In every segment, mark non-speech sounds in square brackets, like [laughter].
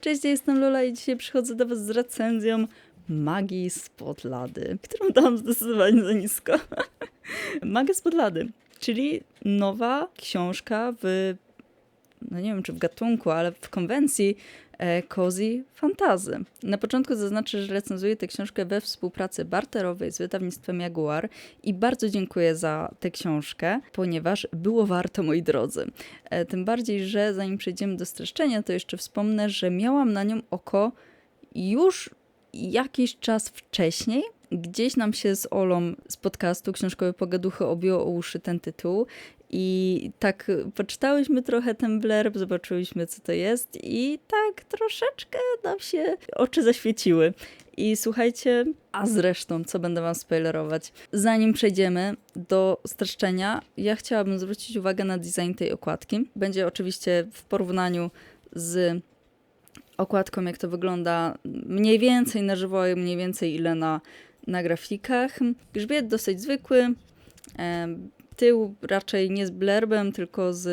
Cześć, ja jestem Lola i dzisiaj przychodzę do Was z recenzją Magii spod lady, którą dałam zdecydowanie za nisko. [laughs] Magia spod lady, czyli nowa książka w, no nie wiem czy w gatunku, ale w konwencji e, cozy fantazy. Na początku zaznaczę, że recenzuję tę książkę we współpracy barterowej z wydawnictwem Jaguar i bardzo dziękuję za tę książkę, ponieważ było warto, moi drodzy. E, Tym bardziej, że zanim przejdziemy do streszczenia, to jeszcze wspomnę, że miałam na nią oko już jakiś czas wcześniej. Gdzieś nam się z Olą z podcastu Książkowe Pogaduchy obiło o uszy ten tytuł i tak poczytałyśmy trochę ten blerb, zobaczyłyśmy co to jest i tak troszeczkę nam się oczy zaświeciły. I słuchajcie, a zresztą, co będę wam spoilerować. Zanim przejdziemy do streszczenia, ja chciałabym zwrócić uwagę na design tej okładki. Będzie oczywiście w porównaniu z okładką, jak to wygląda mniej więcej na żywo mniej więcej ile na, na grafikach. Grzbiet dosyć zwykły, tył raczej nie z blerbem, tylko z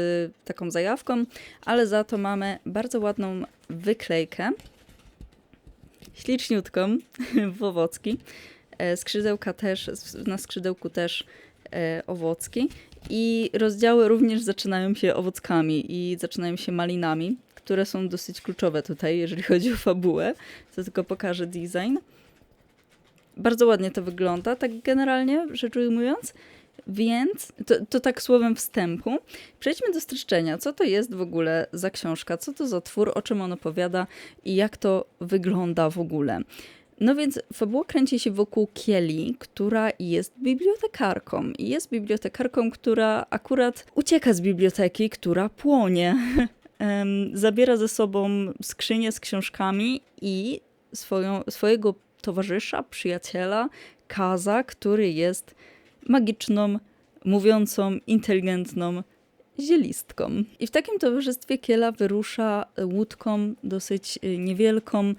taką zajawką, ale za to mamy bardzo ładną wyklejkę, śliczniutką, [laughs] w owocki. E, Skrzydełka też, na skrzydełku też e, owocki i rozdziały również zaczynają się owockami i zaczynają się malinami, które są dosyć kluczowe tutaj, jeżeli chodzi o fabułę. To tylko pokażę design. Bardzo ładnie to wygląda, tak generalnie rzecz ujmując. Więc to, to tak słowem wstępu. Przejdźmy do streszczenia. Co to jest w ogóle za książka? Co to za twór? O czym on opowiada? I jak to wygląda w ogóle? No więc fabuła kręci się wokół Kieli, która jest bibliotekarką. I jest bibliotekarką, która akurat ucieka z biblioteki, która płonie. [laughs] Zabiera ze sobą skrzynię z książkami i swoją, swojego towarzysza, przyjaciela, Kaza, który jest magiczną, mówiącą, inteligentną zielistką. I w takim towarzystwie Kiela wyrusza łódką dosyć y, niewielką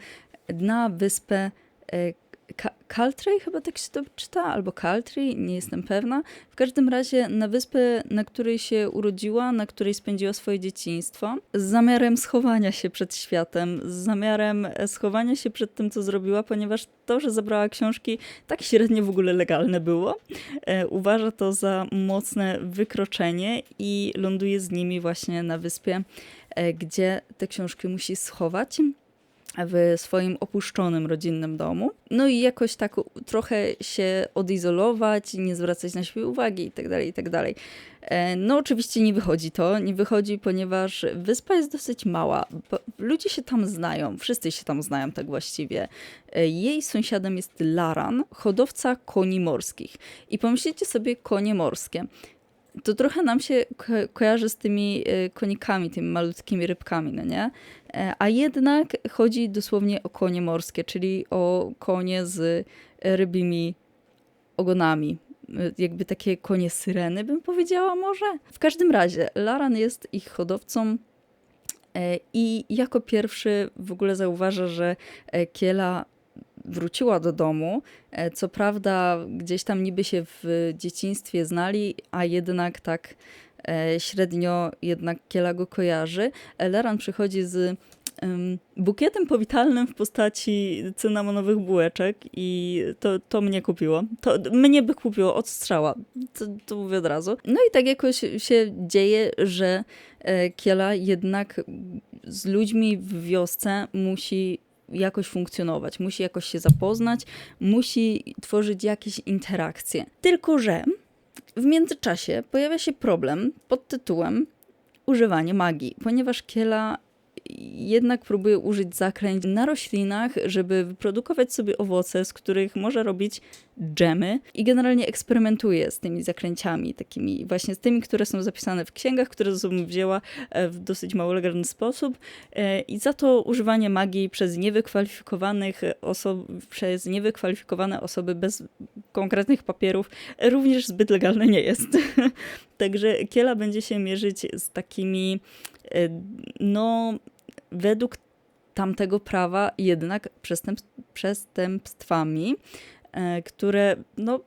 na wyspę e, Ka- Caltray, chyba tak się to czyta, albo Caltry, nie jestem pewna. W każdym razie na wyspę, na której się urodziła, na której spędziła swoje dzieciństwo, z zamiarem schowania się przed światem, z zamiarem e, schowania się przed tym, co zrobiła, ponieważ to, że zabrała książki, tak średnio w ogóle legalne było. E, uważa to za mocne wykroczenie i ląduje z nimi właśnie na wyspie, e, gdzie te książki musi schować w swoim opuszczonym rodzinnym domu. No i jakoś tak trochę się odizolować, nie zwracać na siebie uwagi itd., itd. E, No oczywiście nie wychodzi to, nie wychodzi, ponieważ wyspa jest dosyć mała. Ludzie się tam znają, wszyscy się tam znają tak właściwie. E, Jej sąsiadem jest Laran, hodowca koni morskich. I pomyślcie sobie konie morskie to trochę nam się ko- kojarzy z tymi e, konikami, tymi malutkimi rybkami, no nie? E, A jednak chodzi dosłownie o konie morskie, czyli o konie z e, rybimi ogonami. Jakby takie konie syreny, bym powiedziała może. W każdym razie, Laran jest ich hodowcą i jako pierwszy w ogóle zauważa, że Kiela wróciła do domu. E, Co prawda, gdzieś tam niby się w dzieciństwie znali, a jednak tak e, średnio jednak Kiela go kojarzy. E, Laran przychodzi z em, bukietem powitalnym w postaci cynamonowych bułeczek i to, to mnie kupiło. To mnie by kupiło od strzała. To, to mówię od razu. No i tak jakoś się dzieje, że Kiela jednak z ludźmi w wiosce musi jakoś funkcjonować, musi jakoś się zapoznać, musi tworzyć jakieś interakcje. Tylko, że w międzyczasie pojawia się problem pod tytułem używanie magii, ponieważ Kiela jednak próbuje użyć zaklęć na roślinach, żeby wyprodukować sobie owoce, z których może robić dżemy i generalnie eksperymentuje z tymi zaklęciami, takimi właśnie z tymi, które są zapisane w księgach, które ze sobą wzięła e, w dosyć mało legalny sposób E, i za to używanie magii przez niewykwalifikowanych osób, przez niewykwalifikowane osoby bez konkretnych papierów również zbyt legalne nie jest. [laughs] Także Kiela będzie się mierzyć z takimi e, no według tamtego prawa jednak przestęp, przestępstwami, e, które no,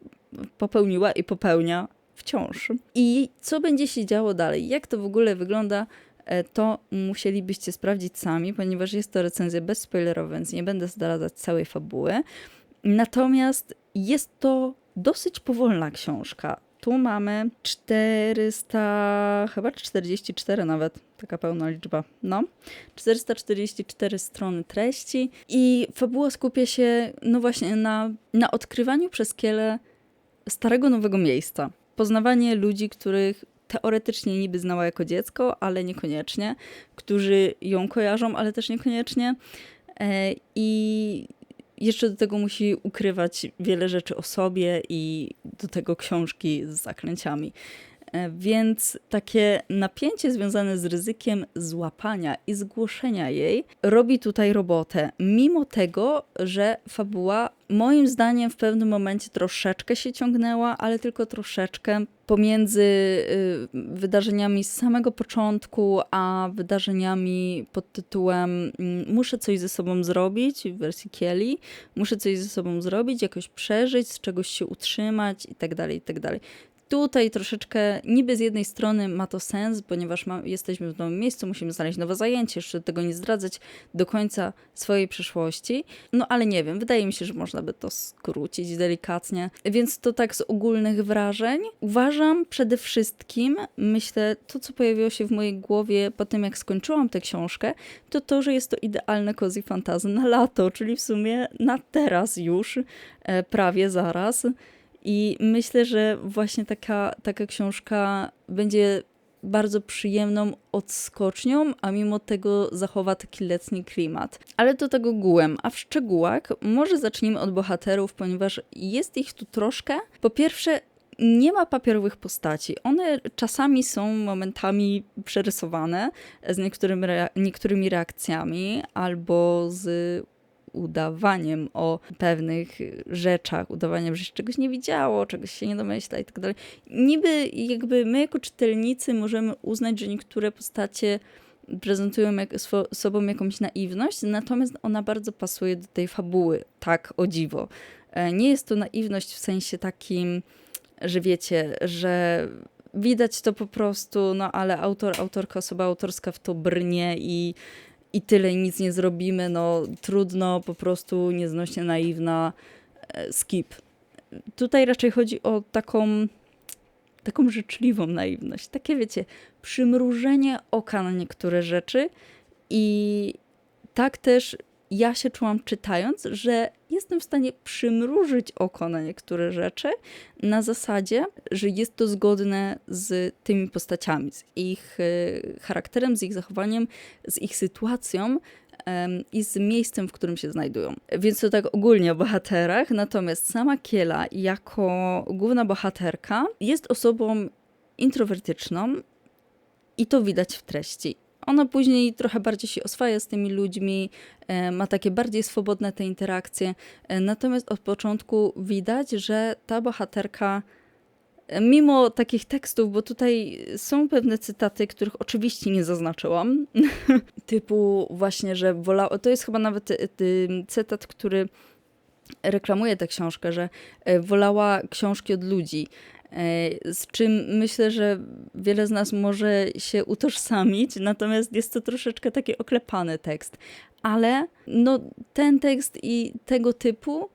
popełniła i popełnia wciąż. I co będzie się działo dalej? Jak to w ogóle wygląda e, to musielibyście sprawdzić sami, ponieważ jest to recenzja bezspoilerowa, więc nie będę zdradzać całej fabuły. Natomiast jest to dosyć powolna książka. Tu mamy 400, chyba 44 nawet, taka pełna liczba, no. 444 strony treści i fabuła skupia się, no właśnie, na, na odkrywaniu przez Kiele starego, nowego miejsca. Poznawanie ludzi, których teoretycznie niby znała jako dziecko, ale niekoniecznie, którzy ją kojarzą, ale też niekoniecznie. E, I jeszcze do tego musi ukrywać wiele rzeczy o sobie i do tego książki z zaklęciami. E, Więc takie napięcie związane z ryzykiem złapania i zgłoszenia jej robi tutaj robotę, mimo tego, że fabuła moim zdaniem w pewnym momencie troszeczkę się ciągnęła, ale tylko troszeczkę pomiędzy y, wydarzeniami z samego początku, a wydarzeniami pod tytułem mm, muszę coś ze sobą zrobić w wersji Kieli, muszę coś ze sobą zrobić, jakoś przeżyć, z czegoś się utrzymać i tak dalej, i tak dalej. Tutaj troszeczkę, niby z jednej strony ma to sens, ponieważ ma, jesteśmy w nowym miejscu, musimy znaleźć nowe zajęcie, jeszcze tego nie zdradzać do końca swojej przyszłości. No ale nie wiem, wydaje mi się, że można by to skrócić delikatnie. Więc to tak z ogólnych wrażeń. Uważam przede wszystkim, myślę, to co pojawiło się w mojej głowie po tym, jak skończyłam tę książkę, to to, że jest to idealne cozy fantasy na lato, czyli w sumie na teraz już, e, prawie zaraz. I myślę, że właśnie taka, taka książka będzie bardzo przyjemną odskocznią, a mimo tego zachowa taki letni klimat. Ale do tego gułem, a w szczegółach może zacznijmy od bohaterów, ponieważ jest ich tu troszkę. Po pierwsze, nie ma papierowych postaci. One czasami są momentami przerysowane z niektórymi, niektórymi reakcjami albo z udawaniem o pewnych rzeczach, udawaniem, że się czegoś nie widziało, czegoś się nie domyśla i tak dalej. Niby jakby my jako czytelnicy możemy uznać, że niektóre postacie prezentują jak, sobą jakąś naiwność, natomiast ona bardzo pasuje do tej fabuły, tak o dziwo. E, Nie jest to naiwność w sensie takim, że wiecie, że widać to po prostu, no ale autor, autorka, osoba autorska w to brnie i i tyle, i nic nie zrobimy, no trudno, po prostu nieznośnie naiwna, e, skip. Tutaj raczej chodzi o taką, taką życzliwą naiwność, takie wiecie, przymrużenie oka na niektóre rzeczy i tak też ja się czułam czytając, że jestem w stanie przymrużyć oko na niektóre rzeczy na zasadzie, że jest to zgodne z tymi postaciami, z ich e, charakterem, z ich zachowaniem, z ich sytuacją i z miejscem, w którym się znajdują. Więc to tak ogólnie o bohaterach, natomiast sama Kiela jako główna bohaterka jest osobą introwertyczną i to widać w treści. Ona później trochę bardziej się oswaja z tymi ludźmi, e, ma takie bardziej swobodne te interakcje. E, Natomiast od początku widać, że ta bohaterka, e, mimo takich tekstów, bo tutaj są pewne cytaty, których oczywiście nie zaznaczyłam, [laughs] typu właśnie, że wolała, to jest chyba nawet cytat, który reklamuje tę książkę, że wolała książki od ludzi. E, Z czym myślę, że wiele z nas może się utożsamić, natomiast jest to troszeczkę taki oklepany tekst. Ale no, ten tekst i tego typu,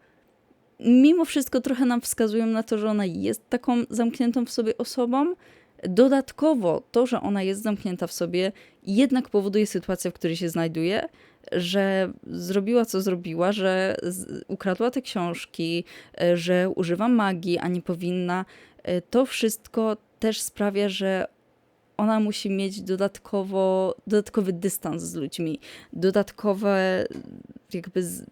mimo wszystko trochę nam wskazują na to, że ona jest taką zamkniętą w sobie osobą. Dodatkowo to, że ona jest zamknięta w sobie, jednak powoduje sytuację, w której się znajduje, że zrobiła co zrobiła, że ukradła te książki, e, że używa magii, a nie powinna. E, To wszystko też sprawia, że ona musi mieć dodatkowo, dodatkowy dystans z ludźmi, dodatkowe jakby z,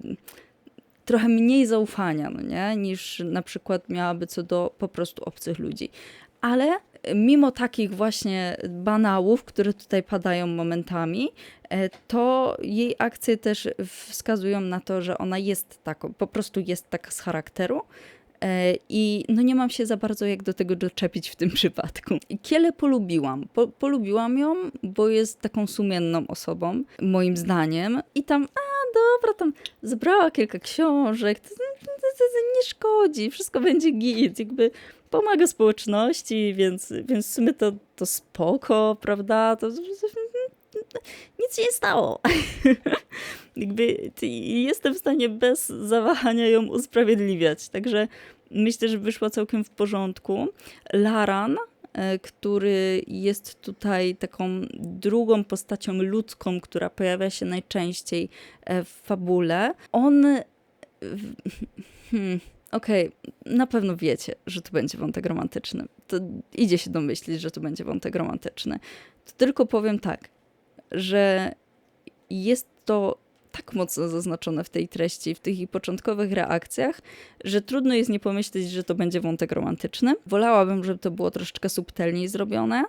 trochę mniej zaufania, no nie? niż na przykład miałaby co do po prostu obcych ludzi. Ale mimo takich właśnie banałów, które tutaj padają momentami, e, to jej akcje też wskazują na to, że ona jest taką, po prostu jest taka z charakteru. E, I no nie mam się za bardzo jak do tego doczepić w tym [laughs] przypadku. Kielę polubiłam. Po, polubiłam ją, bo jest taką sumienną osobą, moim zdaniem. I tam, a dobra, tam zebrała kilka książek, to, to, to, nie szkodzi, wszystko będzie git, jakby pomaga społeczności, więc, więc w sumie to, to spoko, prawda? To, nic się nie stało. [laughs] Jakby jestem w stanie bez zawahania ją usprawiedliwiać. Także myślę, że wyszła całkiem w porządku. Laran, e, który jest tutaj taką drugą postacią ludzką, która pojawia się najczęściej e, w fabule. On. w- [laughs] Hmm, Okej, na pewno wiecie, że tu będzie wątek romantyczny. To idzie się domyślić, że tu będzie wątek romantyczny. To tylko powiem tak, że jest to tak mocno zaznaczone w tej treści, w tych początkowych reakcjach, że trudno jest nie pomyśleć, że to będzie wątek romantyczny. Wolałabym, żeby to było troszeczkę subtelniej zrobione.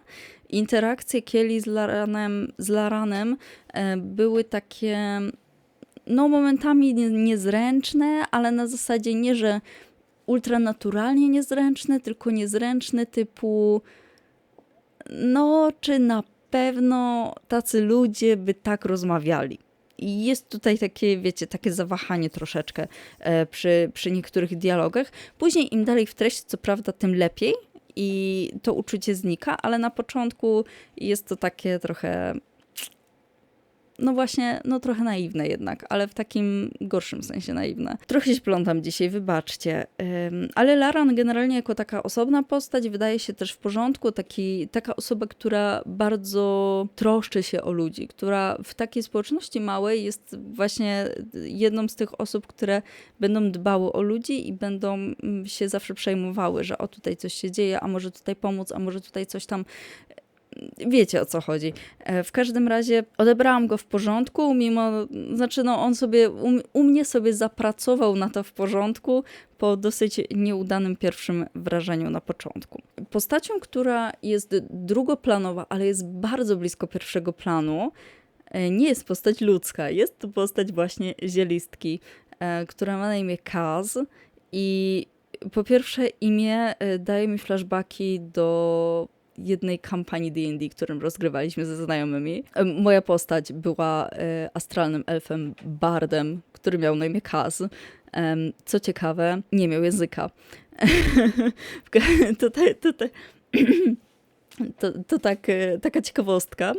Interakcje Kelly z Laranem, z Laranem e, były takie no momentami nie- niezręczne, ale na zasadzie nie, że ultranaturalnie niezręczne, tylko niezręczne typu no, czy na pewno tacy ludzie by tak rozmawiali. Jest tutaj takie, wiecie, takie zawahanie troszeczkę e, przy, przy niektórych dialogach. Później im dalej w treść, co prawda, tym lepiej i to uczucie znika, ale na początku jest to takie trochę no właśnie, no trochę naiwne jednak, ale w takim gorszym sensie naiwne. Trochę się plątam dzisiaj, wybaczcie. Ale Laran generalnie jako taka osobna postać wydaje się też w porządku, taki, taka osoba, która bardzo troszczy się o ludzi, która w takiej społeczności małej jest właśnie jedną z tych osób, które będą dbały o ludzi i będą mm, się zawsze przejmowały, że o tutaj coś się dzieje, a może tutaj pomóc, a może tutaj coś tam wiecie o co chodzi. E, W każdym razie odebrałam go w porządku, mimo, znaczy no on sobie, u, u mnie sobie zapracował na to w porządku po dosyć nieudanym pierwszym wrażeniu na początku. Postacią, która jest drugoplanowa, ale jest bardzo blisko pierwszego planu, e, nie jest postać ludzka, jest to postać właśnie zielistki, e, która ma na imię Kaz i po pierwsze imię daje mi flashbacki do jednej kampanii D&D, którą rozgrywaliśmy ze znajomymi. E, Moja postać była e, astralnym elfem bardem, który miał na imię Kaz. Co ciekawe, nie miał języka. [laughs] tutaj, tutaj, [clears throat] to, to tak, e, taka ciekawostka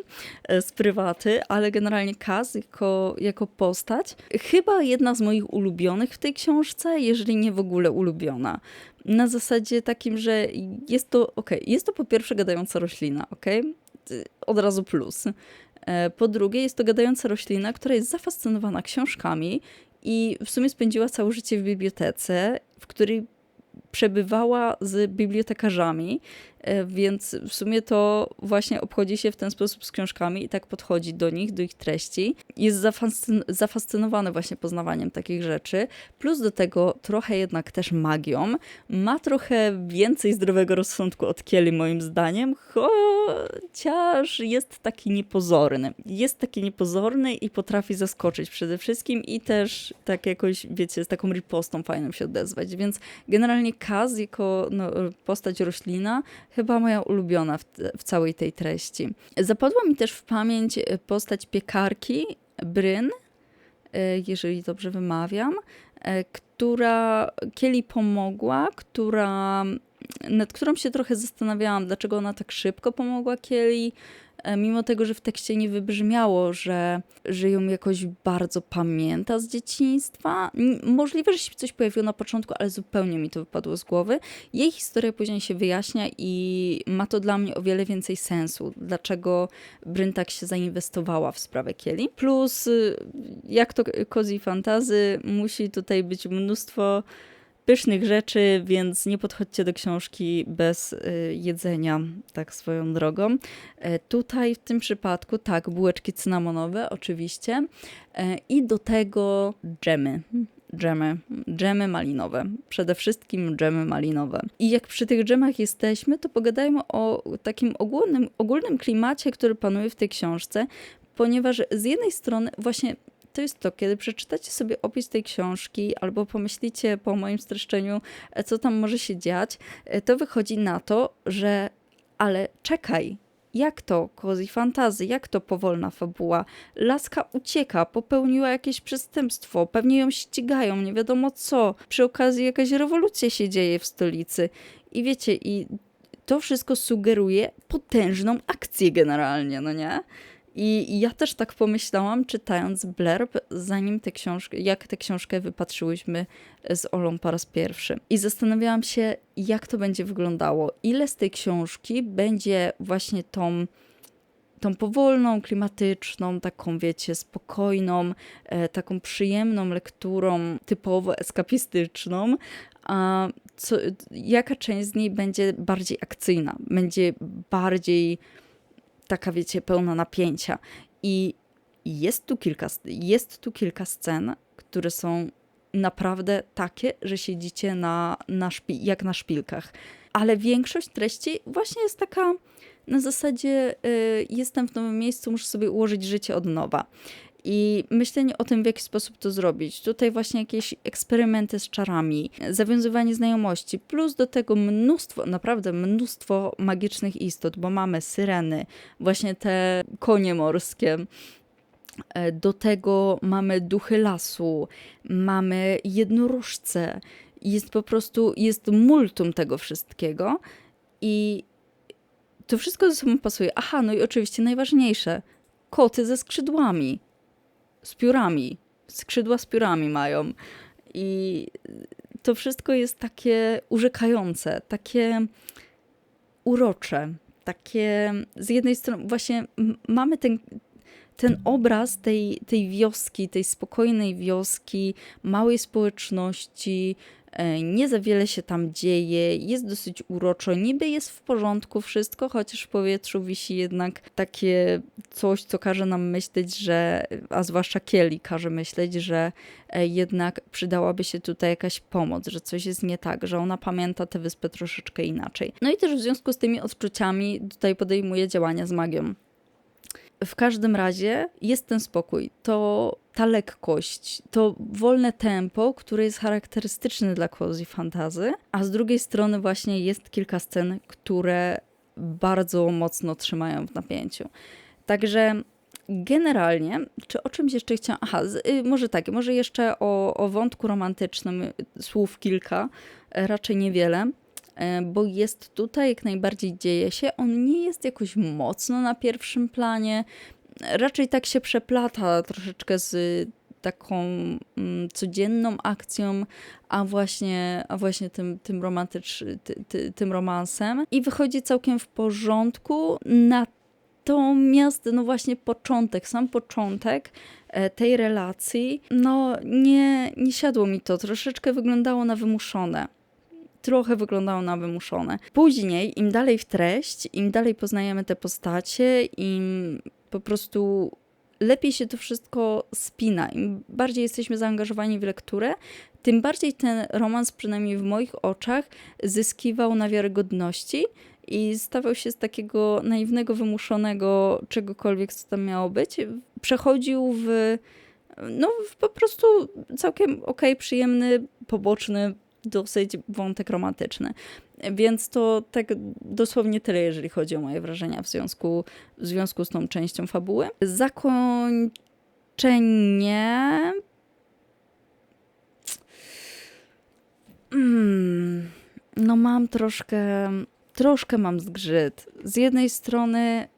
e, z prywaty, ale generalnie Kaz jako, jako postać, chyba jedna z moich ulubionych w tej książce, jeżeli nie w ogóle ulubiona. Na zasadzie takim, że jest to, okej, jest to po pierwsze gadająca roślina, okej? Od razu plus. E, Po drugie, jest to gadająca roślina, która jest zafascynowana książkami i w sumie spędziła całe życie w bibliotece, w której przebywała z bibliotekarzami, e, więc w sumie to właśnie obchodzi się w ten sposób z książkami i tak podchodzi do nich, do ich treści. Jest zafascyn- zafascynowany właśnie poznawaniem takich rzeczy, plus do tego trochę jednak też magią. Ma trochę więcej zdrowego rozsądku od Kieli moim zdaniem, chociaż jest taki niepozorny. Jest taki niepozorny i potrafi zaskoczyć przede wszystkim i też tak jakoś, wiecie, z taką ripostą fajną się odezwać, więc generalnie Kaz jako no, postać roślina chyba moja ulubiona w, w całej tej treści. Zapadła mi też w pamięć postać piekarki Bryn, e, jeżeli dobrze wymawiam, e, która Kieli pomogła, która, nad którą się trochę zastanawiałam, dlaczego ona tak szybko pomogła Kieli, e, mimo tego, że w tekście nie wybrzmiało, że, że ją jakoś bardzo pamięta z dzieciństwa. Możliwe, że się coś pojawiło na początku, ale zupełnie mi to wypadło z głowy. Jej historia później się wyjaśnia i ma to dla mnie o wiele więcej sensu, dlaczego Bryn tak się zainwestowała w sprawę Kieli. Plus, y, jak to cozy fantazy, musi tutaj być mnóstwo pysznych rzeczy, więc nie podchodźcie do książki bez y, jedzenia, tak swoją drogą. E, tutaj w tym przypadku, tak, bułeczki cynamonowe oczywiście e, i do tego dżemy. Dżemy, dżemy malinowe. Przede wszystkim dżemy malinowe. I jak przy tych dżemach jesteśmy, to pogadajmy o takim ogólnym, ogólnym klimacie, który panuje w tej książce, ponieważ z jednej strony właśnie to jest to, kiedy przeczytacie sobie opis tej książki albo pomyślicie po moim streszczeniu, e, co tam może się dziać, e, to wychodzi na to, że ale czekaj, jak to cozy fantazy, jak to powolna fabuła? Laska ucieka, popełniła jakieś przestępstwo, pewnie ją ścigają, nie wiadomo co. Przy okazji jakaś rewolucja się dzieje w stolicy. I wiecie, i to wszystko sugeruje potężną akcję generalnie, no nie? I ja też tak pomyślałam, czytając blurb, zanim tę książkę, jak tę książkę wypatrzyłyśmy z Olą po raz pierwszy. I zastanawiałam się, jak to będzie wyglądało. Ile z tej książki będzie właśnie tą tą powolną, klimatyczną, taką wiecie, spokojną, e, taką przyjemną lekturą, typowo eskapistyczną, a co, jaka część z niej będzie bardziej akcyjna, będzie bardziej taka, wiecie, pełna napięcia. I jest tu kilka, jest tu kilka scen, które są naprawdę takie, że siedzicie na, na jak na szpilkach. Ale większość treści właśnie jest taka na zasadzie y, jestem w nowym miejscu, muszę sobie ułożyć życie od nowa. I myślenie o tym, w jaki sposób to zrobić. Tutaj właśnie jakieś eksperymenty z czarami, zawiązywanie znajomości, plus do tego mnóstwo, naprawdę mnóstwo magicznych istot, bo mamy syreny, właśnie te konie morskie. E, do tego mamy duchy lasu, mamy jednorożce. Jest po prostu, jest multum tego wszystkiego. I to wszystko ze sobą pasuje. Aha, no i oczywiście najważniejsze. Koty ze skrzydłami. Z piórami. Skrzydła z piórami mają. I to wszystko jest takie urzekające, takie urocze. Takie z jednej strony właśnie mamy ten, ten obraz tej, tej wioski, tej spokojnej wioski, małej społeczności, nie za wiele się tam dzieje, jest dosyć uroczo, niby jest w porządku wszystko, chociaż w powietrzu wisi jednak takie coś, co każe nam myśleć, że, a zwłaszcza Kieli każe myśleć, że e, jednak przydałaby się tutaj jakaś pomoc, że coś jest nie tak, że ona pamięta tę wyspę troszeczkę inaczej. No i też w związku z tymi odczuciami tutaj podejmuje działania z magią. W każdym razie jest ten spokój, to ta lekkość, to wolne tempo, które jest charakterystyczne dla quasi fantazy, a z drugiej strony właśnie jest kilka scen, które bardzo mocno trzymają w napięciu. Także generalnie, czy o czymś jeszcze chciałam? Aha, y, może tak, może jeszcze o, o wątku romantycznym słów kilka, raczej niewiele. E, bo jest tutaj, jak najbardziej dzieje się. On nie jest jakoś mocno na pierwszym planie. Raczej tak się przeplata troszeczkę z taką mm, codzienną akcją, a właśnie, a właśnie tym, tym, romantycz, ty, ty, tym romansem. I wychodzi całkiem w porządku. Natomiast, no właśnie początek, sam początek e, tej relacji, no nie, nie siadło mi to. Troszeczkę wyglądało na wymuszone trochę wyglądało na wymuszone. Później, im dalej w treść, im dalej poznajemy te postacie, im po prostu lepiej się to wszystko spina. Im bardziej jesteśmy zaangażowani w lekturę, tym bardziej ten romans, przynajmniej w moich oczach, zyskiwał na wiarygodności i stawał się z takiego naiwnego, wymuszonego czegokolwiek, co tam miało być, przechodził w no w po prostu całkiem okej, okay, przyjemny, poboczny dosyć wątek romantyczny. Więc to tak dosłownie tyle, jeżeli chodzi o moje wrażenia w związku, w związku z tą częścią fabuły. Zakończenie. Hmm. No mam troszkę, troszkę mam zgrzyt. Z jednej strony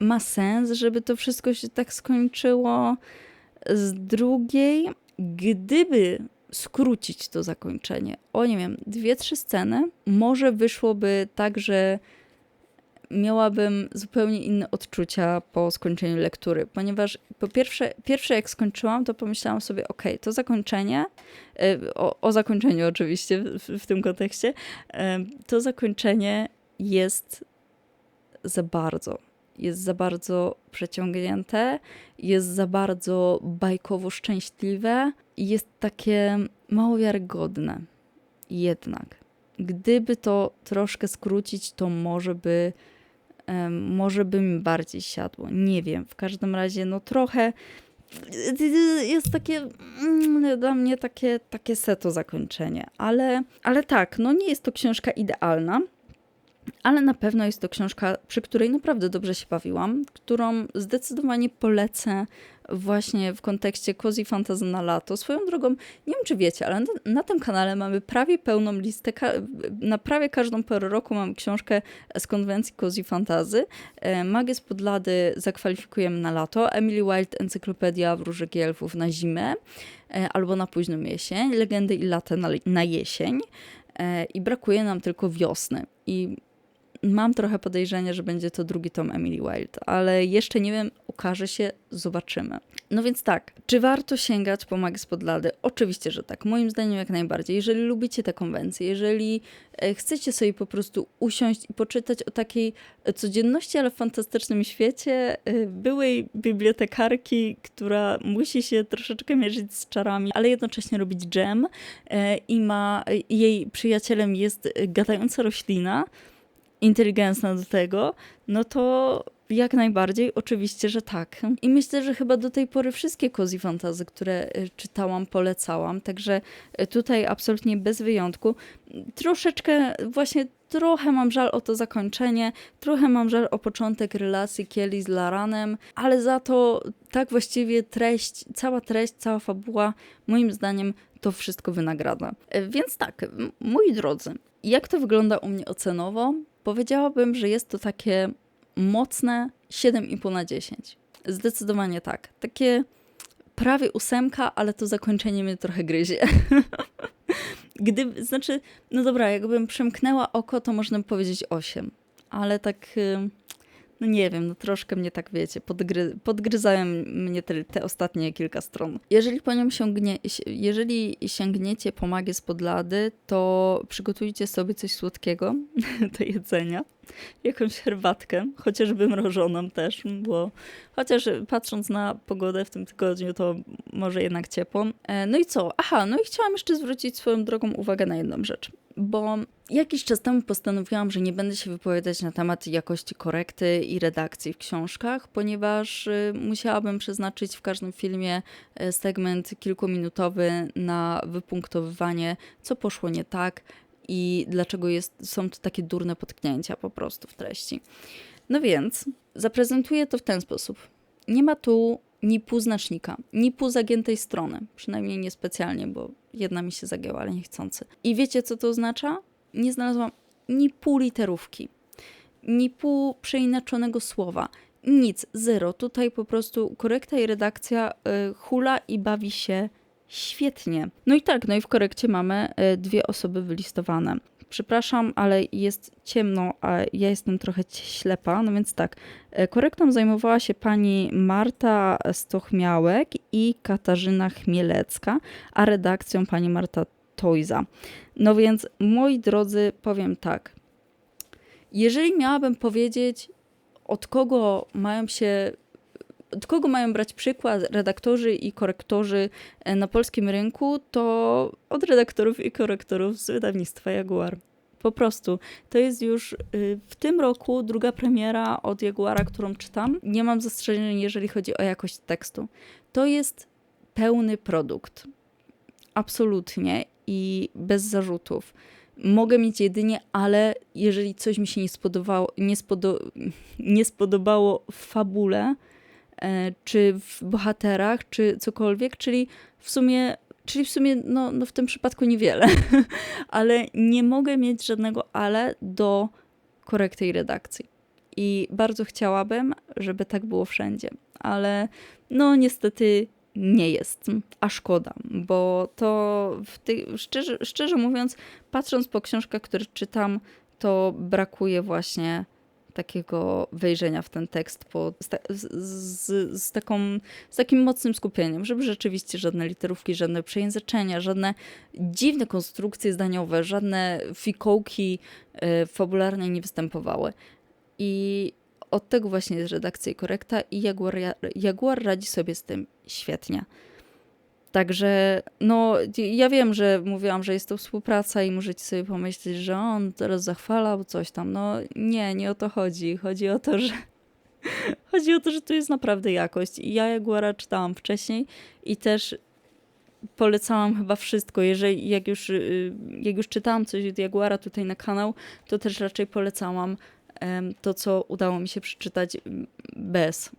ma sens, żeby to wszystko się tak skończyło. Z drugiej, gdyby skrócić to zakończenie. O nie wiem, dwie, trzy sceny, może wyszłoby tak, że miałabym zupełnie inne odczucia po skończeniu lektury, ponieważ po pierwsze, pierwsze jak skończyłam, to pomyślałam sobie, ok, to zakończenie, e, o, o zakończeniu oczywiście w, w tym kontekście, e, to zakończenie jest za bardzo jest za bardzo przeciągnięte, jest za bardzo bajkowo szczęśliwe i jest takie mało wiarygodne. Jednak, gdyby to troszkę skrócić, to może by, może by mi bardziej siadło. Nie wiem, w każdym razie, no trochę jest takie mm, dla mnie takie, takie seto zakończenie, ale, ale tak, no nie jest to książka idealna, ale na pewno jest to książka, przy której naprawdę dobrze się bawiłam, którą zdecydowanie polecę właśnie w kontekście cozy fantasy na lato. Swoją drogą, nie wiem czy wiecie, ale na, na tym kanale mamy prawie pełną listę, na prawie każdą porę roku mam książkę z konwencji cozy fantasy. E, Magię z Podlady zakwalifikujemy na lato, Emily Wilde Encyklopedia Wróżek i Elfów na zimę e, albo na późną jesień, Legendy i lata na, na jesień e, i brakuje nam tylko wiosny. I mam trochę podejrzenie, że będzie to drugi tom Emily Wilde, ale jeszcze nie wiem, ukaże się, zobaczymy. No więc tak, czy warto sięgać po Magii spod lady? Oczywiście, że tak. Moim zdaniem jak najbardziej. Jeżeli lubicie te konwencje, jeżeli e, chcecie sobie po prostu usiąść i poczytać o takiej codzienności, ale fantastycznym świecie e, byłej bibliotekarki, która musi się troszeczkę mierzyć z czarami, ale jednocześnie robić dżem e, i ma, jej przyjacielem jest gadająca roślina, inteligentna do tego, no to jak najbardziej, oczywiście, że tak. I myślę, że chyba do tej pory wszystkie cozy fantazy, które y, czytałam, polecałam, także y, tutaj absolutnie bez wyjątku. Troszeczkę właśnie trochę mam żal o to zakończenie, trochę mam żal o początek relacji Kieli z Laranem, ale za to tak właściwie treść, cała treść, cała fabuła, moim zdaniem to wszystko wynagradza. Y, więc tak, moi drodzy, jak to wygląda u mnie ocenowo? Powiedziałabym, że jest to takie mocne 7,5 na 10. Zdecydowanie tak. Takie prawie ósemka, ale to zakończenie mnie trochę gryzie. [laughs] Gdy, znaczy, no dobra, jakbym przemknęła oko, to można powiedzieć 8, ale tak no nie wiem, no troszkę mnie tak wiecie, podgry, podgryzają mnie te, te, ostatnie kilka stron. Jeżeli po nią sięgnie, jeżeli sięgniecie po magię z podlady, to przygotujcie sobie coś słodkiego [laughs] do jedzenia. Jakąś herbatkę, chociażby mrożoną też, bo chociaż patrząc na pogodę w tym tygodniu, to może jednak ciepło. E, no i co? Aha, no i chciałam jeszcze zwrócić swoją drogą uwagę na jedną rzecz bo jakiś czas temu postanowiłam, że nie będę się wypowiadać na temat jakości korekty i redakcji w książkach, ponieważ y, musiałabym przeznaczyć w każdym filmie y, segment kilkuminutowy na wypunktowywanie, co poszło nie tak i dlaczego jest, są to takie durne potknięcia po prostu w treści. No więc zaprezentuję to w ten sposób. Nie ma tu ni pół znacznika, ni pół zagiętej strony. Przynajmniej niespecjalnie, bo jedna mi się zagięła, ale niechcący. I wiecie, co to oznacza? Nie znalazłam ni pół literówki, ni pół przeinaczonego słowa. Nic, zero. Tutaj po prostu korekta i redakcja y, hula i bawi się świetnie. No i tak, no i w korekcie mamy y, dwie osoby wylistowane. Przepraszam, ale jest ciemno, a ja jestem trochę ślepa, no więc tak. E, korektą zajmowała się pani Marta Stochmiałek i Katarzyna Chmielecka, a redakcją pani Marta Tojza. No więc, moi drodzy, powiem tak. Jeżeli miałabym powiedzieć, od kogo mają się od kogo mają brać przykład redaktorzy i korektorzy e, na polskim rynku, to od redaktorów i korektorów z wydawnictwa Jaguar. Po prostu. To jest już y, w tym roku druga premiera od Jaguara, którą czytam. Nie mam zastrzeżeń, jeżeli chodzi o jakość tekstu. To jest pełny produkt. Absolutnie i bez zarzutów. Mogę mieć jedynie, ale jeżeli coś mi się nie spodobało, nie, spodo nie spodobało w fabule, czy w bohaterach, czy cokolwiek, czyli w sumie Czyli w sumie no, no w tym przypadku niewiele, [laughs] ale nie mogę mieć żadnego ale do korekty i redakcji. I bardzo chciałabym, żeby tak było wszędzie, ale no niestety nie jest, a szkoda, bo to szczerze, szczerze mówiąc, patrząc po książkach, które czytam, to brakuje właśnie takiego wejrzenia w ten tekst po, z, z, z, taką, z takim mocnym skupieniem, żeby rzeczywiście żadne literówki, żadne przejęzyczenia, żadne dziwne konstrukcje zdaniowe, żadne fikołki y, nie występowały. I od tego właśnie jest redakcja i korekta i Jaguar, Jaguar radzi sobie z tym świetnie. Także, no, ja wiem, że mówiłam, że jest to współpraca i możecie sobie pomyśleć, że on teraz zachwalał coś tam. No, nie, nie o to chodzi. Chodzi o to, że. [laughs] Chodzi o to, że to jest naprawdę jakość. I ja Jaguara czytałam wcześniej i też polecałam chyba wszystko. Jeżeli, jak już, y, jak już czytałam coś od Jaguara tutaj na kanał, to też raczej polecałam to, co udało mi się przeczytać mm, bez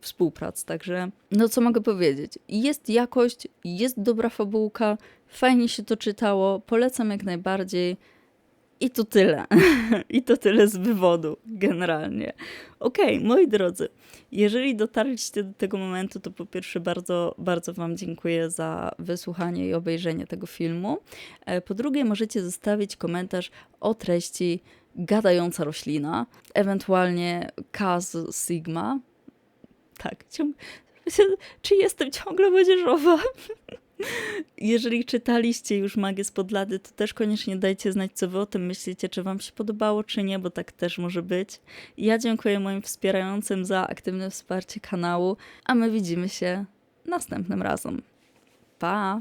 współprac. Także, no co mogę powiedzieć? Jest jakość, jest dobra fabułka, fajnie się to czytało, polecam jak najbardziej. I to tyle. [laughs] I to tyle z wywodu, generalnie. Okej, moi drodzy, jeżeli dotarliście do tego momentu, to po pierwsze bardzo, bardzo Wam dziękuję za wysłuchanie i obejrzenie tego filmu. E, Po drugie, możecie zostawić komentarz o treści gadająca roślina, ewentualnie Kaz Sigma. Tak, [laughs] czy jestem ciągle młodzieżowa? [laughs] Jeżeli czytaliście już Magię z Podlady, to też koniecznie dajcie znać, co wy o tym myślicie, czy wam się podobało, czy nie, bo tak też może być. Ja dziękuję moim wspierającym za aktywne wsparcie kanału, a my widzimy się następnym razem. Pa!